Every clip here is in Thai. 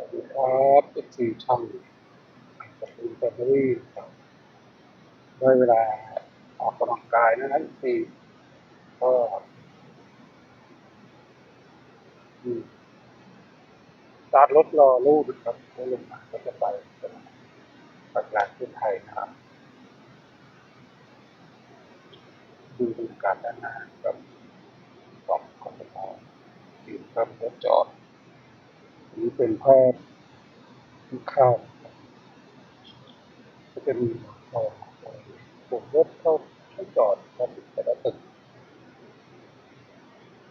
สวัสดีครับเอฟซีช่องกับคุณแฟมิลี่ครับได้เวลาออกกำลังกายนะนะเอฟซีก็สตาร์ทรถรอลูกนะครับแล้วลงมาก็จะไปปักหลักที่ไทยนะครับดูบรรยากาศด้านหน้ากับกล่องคอนโทรลที่ครับรถจอด อันนี้เป็นภาพที่เข้าก็จะมีเอ่อปุ่มรถเข้าให้จอดครับแต่ละตึก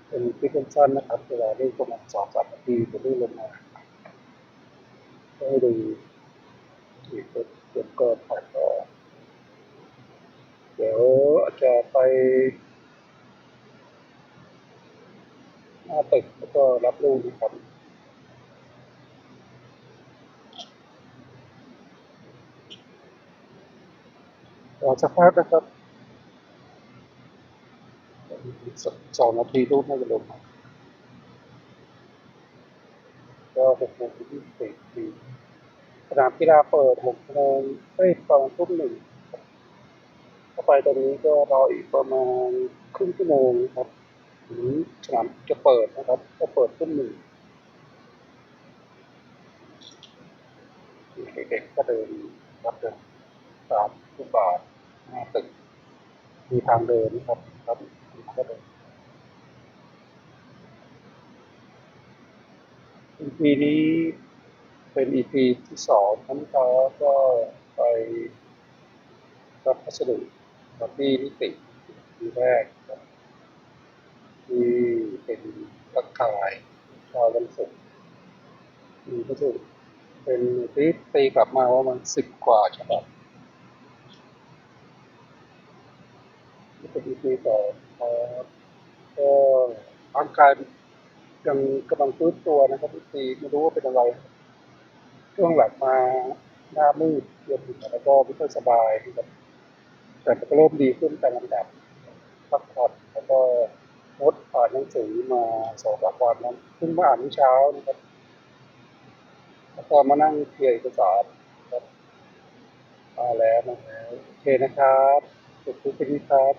เป็นคลิปสั้นนะครับ เวลาได้ประมาณสองสามนาทีจะได้ลงมาก็ให้ดูอีกตึกเดี๋ยวก็ถ่ายต่อเดี๋ยวอาจจะไปหน้าตึกแล้วก็รับลูกนะครับ รอสักพักนะครับสสองนาทีลูกน่าจะลงมาก็หกโมงยี่สิบสี่สนามกีฬาเปิดหกโมงเอ้ยประมาณทุ่มหนึ่งเข้าไปตรงนี้ก็รออีกประมาณครึ่งชั่วโมงครับถึงสนามจะเปิดนะครับ ก็เปิดทุ่มหนึ่งเด็กๆก็เดินรับเดิน ตามทุกบาทหน้าตึกมีทางเดินครับครับก็เดินปีพีนี้เป็น EP ที่สองทั้งเขาก็ไปรับพัสดุกับที่นิติที่แรกครับที่เป็นตะข่ายชาววันศุกร์มีพัสดุเป็นตีตีกลับมาว่ามันสิบกว่าฉบับ นี่เป็นอีพีต่อครับก็ร่างกายยังกำลังฟื้นตัวนะครับพี่ตีไม่รู้ว่าเป็นอะไร ช่วงหลังมาหน้ามืดเย็นแล้วก็ไม่ค่อยสบายครับแต่ก็เริ่มดีขึ้นแตามลำดับพักผ่อนแล้วก็งดอ่านหนังสือมาสองสามวันนั้นเพิ่งมาอ่านเมื่อเช้านะครับแล้วก็มานั่งเคลียร์เอกสารครับมาแล้วมาแล้วโอเคนะครับ the Kubernetes